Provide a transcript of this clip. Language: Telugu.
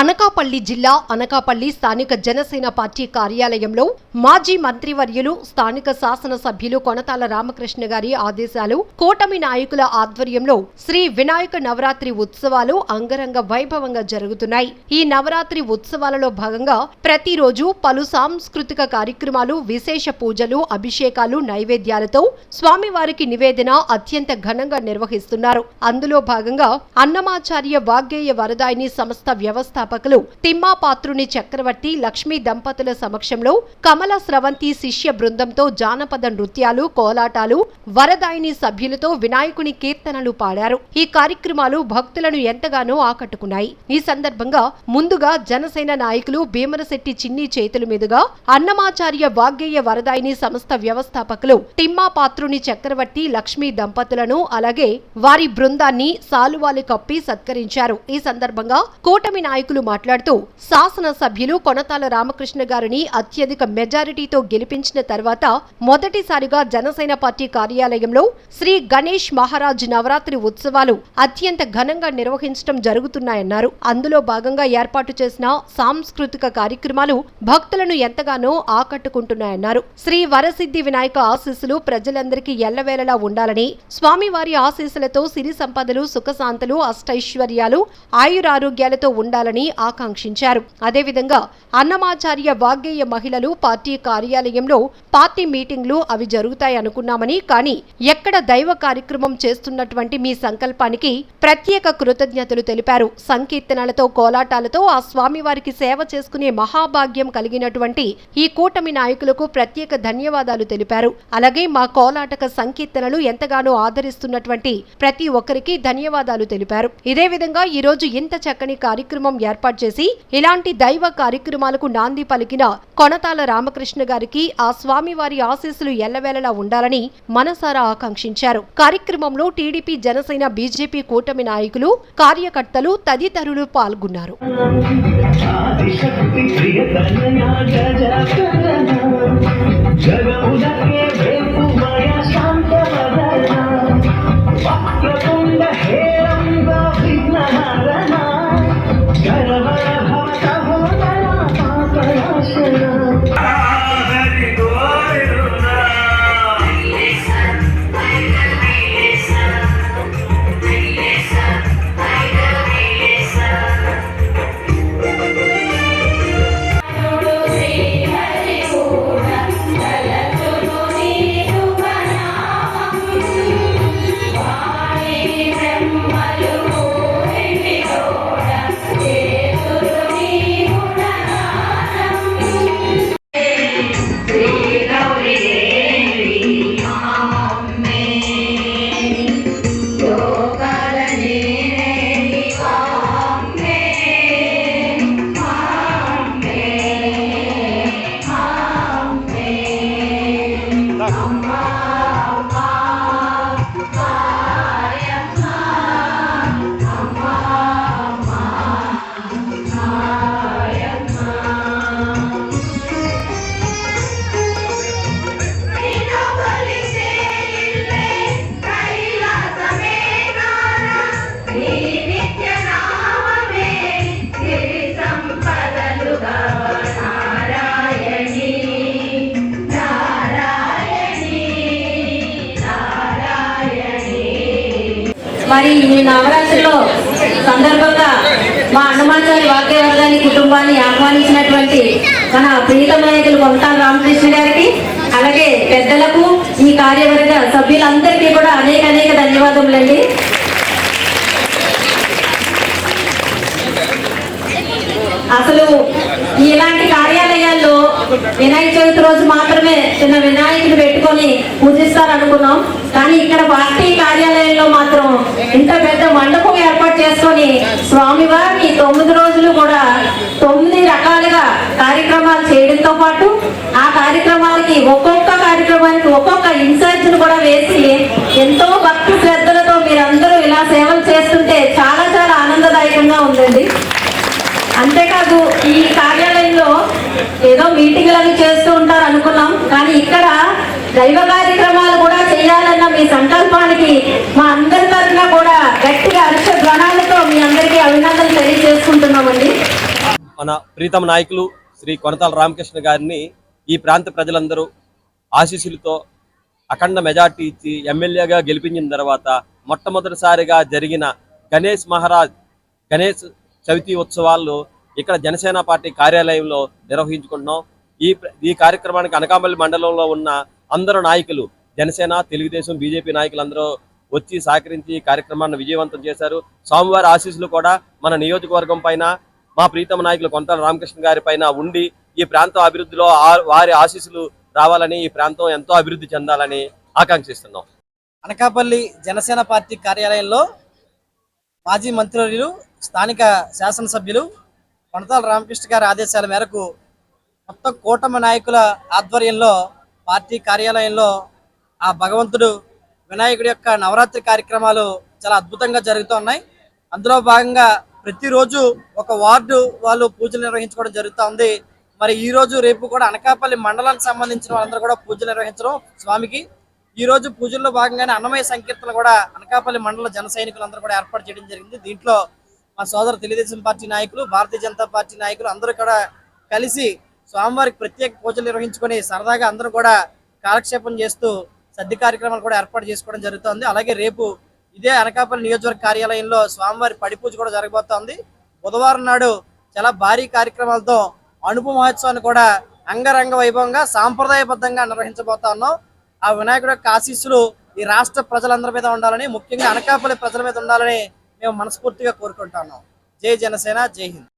అనకాపల్లి జిల్లా అనకాపల్లి స్థానిక జనసేన పార్టీ కార్యాలయంలో మాజీ మంత్రివర్యులు స్థానిక శాసనసభ్యులు కొనతాల రామకృష్ణ గారి ఆదేశాలు కూటమి నాయకుల ఆధ్వర్యంలో శ్రీ వినాయక నవరాత్రి ఉత్సవాలు అంగరంగ వైభవంగా జరుగుతున్నాయి. ఈ నవరాత్రి ఉత్సవాలలో భాగంగా ప్రతిరోజు పలు సాంస్కృతిక కార్యక్రమాలు విశేష పూజలు అభిషేకాలు నైవేద్యాలతో స్వామివారికి నివేదన అత్యంత ఘనంగా నిర్వహిస్తున్నారు. అందులో భాగంగా అన్నమాచార్య వాగ్గేయ వరదాయిని సంస్థ వ్యవస్థ స్థాపకులు తిమ్మాపాత్రుని చక్రవర్తి లక్ష్మీ దంపతుల సమక్షంలో కమల స్రవంతి శిష్య బృందంతో జానపద నృత్యాలు కోలాటాలు వరదాయిని సభ్యులతో వినాయకుని కీర్తనలు పాడారు. ఈ కార్యక్రమాలు భక్తులను ఎంతగానో ఆకట్టుకున్నాయి. ఈ సందర్భంగా ముందుగా జనసేన నాయకులు భీమరశెట్టి చిన్ని చేతుల మీదుగా అన్నమాచార్య వాగ్గేయ వరదాయిని సంస్థ వ్యవస్థాపకులు తిమ్మాపాత్రుని చక్రవర్తి లక్ష్మీ దంపతులను అలాగే వారి బృందాన్ని సాలువాలు కప్పి సత్కరించారు. ఈ సందర్భంగా కూటమి నాయకులు మాట్లాడుతూ శాసనసభ్యులు కొనతాల రామకృష్ణ గారిని అత్యధిక మెజారిటీతో గెలిపించిన తర్వాత మొదటిసారిగా జనసేన పార్టీ కార్యాలయంలో శ్రీ గణేష్ మహారాజ్ నవరాత్రి ఉత్సవాలు అత్యంత ఘనంగా నిర్వహించడం జరుగుతున్నాయన్నారు. అందులో భాగంగా ఏర్పాటు చేసిన సాంస్కృతిక కార్యక్రమాలు భక్తులను ఎంతగానో ఆకట్టుకుంటున్నాయన్నారు. శ్రీ వరసిద్ధి వినాయక ఆశీస్సులు ప్రజలందరికీ ఎల్లవేళలా ఉండాలని స్వామివారి ఆశీస్సులతో సిరి సంపదలు సుఖశాంతులు అష్టైశ్వర్యాలు ఆయురారోగ్యాలతో ఉండాలని ఆకాంక్షించారు. అదేవిధంగా అన్నమాచార్య వాగ్గేయ మహిళలు పార్టీ కార్యాలయంలో పార్టీ మీటింగ్లు అవి జరుగుతాయనుకున్నామని కానీ ఎక్కడ దైవ కార్యక్రమం చేస్తున్నటువంటి మీ సంకల్పానికి ప్రత్యేక కృతజ్ఞతలు తెలిపారు. సంకీర్తనలతో కోలాటాలతో ఆ స్వామివారికి సేవ చేసుకునే మహాభాగ్యం కలిగినటువంటి ఈ కూటమి నాయకులకు ప్రత్యేక ధన్యవాదాలు తెలిపారు. అలాగే మా కోలాటక సంకీర్తనలు ఎంతగానో ఆదరిస్తున్నటువంటి ప్రతి ఒక్కరికి ధన్యవాదాలు తెలిపారు. ఇదే విధంగా ఈ రోజు ఇంత చక్కని కార్యక్రమం ఏర్పాటు చేసి ఇలాంటి దైవ కార్యక్రమాలకు నాంది పలికిన కొనతాల రామకృష్ణ గారికి ఆ స్వామివారి ఆశీస్సులు ఎల్లవేళలా ఉండాలని మనసారా ఆకాంక్షించారు. కార్యక్రమంలో టీడీపీ జనసేన బీజేపీ కూటమి నాయకులు కార్యకర్తలు తదితరులు పాల్గొన్నారు. జగముదకే మరి ఈ నవరాత్రిలో సందర్భంగా మా హనుమాచారి వాక్యవర్ధాని కుటుంబాన్ని ఆహ్వానించినటువంటి మన ప్రీత నాయకులు రామకృష్ణ గారికి అలాగే పెద్దలకు ఈ కార్యవర్గ సభ్యులందరికీ కూడా అనేక అనేక ధన్యవాదములండి. అసలు ఇలాంటి కార్యాలయాల్లో వినాయక చవితి రోజు మాత్రమే చిన్న వినాయకుడు పెట్టుకొని పూజిస్తారు అనుకున్నాం కానీ ఇక్కడ పార్టీ కార్యాలయంలో మాత్రం ఇంత పెద్ద మండపం ఏర్పాటు చేసుకొని స్వామివారిని తొమ్మిది రోజులు కూడా తొమ్మిది రకాలుగా కార్యక్రమాలు చేయడంతో ఏదో మీటింగ్లను చేస్తూ ఉంటారు అనుకున్నాం. కానీ ఇక్కడ దైవ కార్యక్రమాలు కూడా చేయాలన్న మీ సంకల్పానికి మా అందరి తరఫున కూడా గట్టిగా అర్చ ధ్వనాలతో మీ అందరికీ అభినందనలు తెలియజేసుకుంటున్నామండి. మన ప్రీతమ నాయకులు శ్రీ కొనతాల రామకృష్ణ గారిని ఈ ప్రాంత ప్రజలందరూ ఆశీస్సులతో అఖండ మెజార్టీ ఇచ్చి ఎమ్మెల్యేగా గెలిపించిన తర్వాత మొట్టమొదటిసారిగా జరిగిన గణేష్ మహారాజ్ గణేష్ చవితి ఉత్సవాల్లో ఇక్కడ జనసేన పార్టీ కార్యాలయంలో నిర్వహించుకుంటున్నాం. ఈ ఈ కార్యక్రమానికి అనకాపల్లి మండలంలో ఉన్న అందరు నాయకులు జనసేన తెలుగుదేశం బీజేపీ నాయకులు అందరూ వచ్చి సహకరించి ఈ కార్యక్రమాన్ని విజయవంతం చేశారు. స్వామివారి ఆశీస్సులు కూడా మన నియోజకవర్గం పైన మా ప్రీతమ నాయకులు కొంత రామకృష్ణ గారి పైన ఉండి ఈ ప్రాంతం అభివృద్ధిలో వారి ఆశీస్సులు రావాలని ఈ ప్రాంతం ఎంతో అభివృద్ధి చెందాలని ఆకాంక్షిస్తున్నాం. అనకాపల్లి జనసేన పార్టీ కార్యాలయంలో మాజీ మంత్రులు స్థానిక శాసనసభ్యులు కొనతాల రామకృష్ణ గారి ఆదేశాల మేరకు మొత్తం కూటమి నాయకుల ఆధ్వర్యంలో పార్టీ కార్యాలయంలో ఆ భగవంతుడు వినాయకుడి యొక్క నవరాత్రి కార్యక్రమాలు చాలా అద్భుతంగా జరుగుతూ ఉన్నాయి. అందులో భాగంగా ప్రతిరోజు ఒక వార్డు వాళ్ళు పూజలు నిర్వహించుకోవడం జరుగుతూ ఉంది. మరి ఈ రోజు రేపు కూడా అనకాపల్లి మండలానికి సంబంధించిన వాళ్ళందరూ కూడా పూజలు నిర్వహించడం స్వామికి. ఈ రోజు పూజల్లో భాగంగానే అన్నమయ్య సంకీర్తనలు కూడా అనకాపల్లి మండల జన సైనికులందరూ కూడా ఏర్పాటు చేయడం జరిగింది. దీంట్లో మా సోదరు తెలుగుదేశం పార్టీ నాయకులు భారతీయ జనతా పార్టీ నాయకులు అందరూ కూడా కలిసి స్వామివారికి ప్రత్యేక పూజలు నిర్వహించుకొని సరదాగా అందరూ కూడా కాలక్షేపం చేస్తూ సద్ది కార్యక్రమాలు కూడా ఏర్పాటు చేసుకోవడం జరుగుతుంది. అలాగే రేపు ఇదే అనకాపల్లి నియోజకవర్గ కార్యాలయంలో స్వామివారి పడిపూజ కూడా జరగబోతోంది. బుధవారం నాడు చాలా భారీ కార్యక్రమాలతో అనుపు మహోత్సవాన్ని కూడా అంగరంగ వైభవంగా సాంప్రదాయబద్ధంగా నిర్వహించబోతా ఉన్నాం. ఆ వినాయకుడి యొక్క ఆశీస్సులు ఈ రాష్ట్ర ప్రజలందరి మీద ఉండాలని ముఖ్యంగా అనకాపల్లి ప్రజల మీద ఉండాలని మేము మనస్ఫూర్తిగా కోరుకుంటున్నాం జై జనసేన జై హింద్.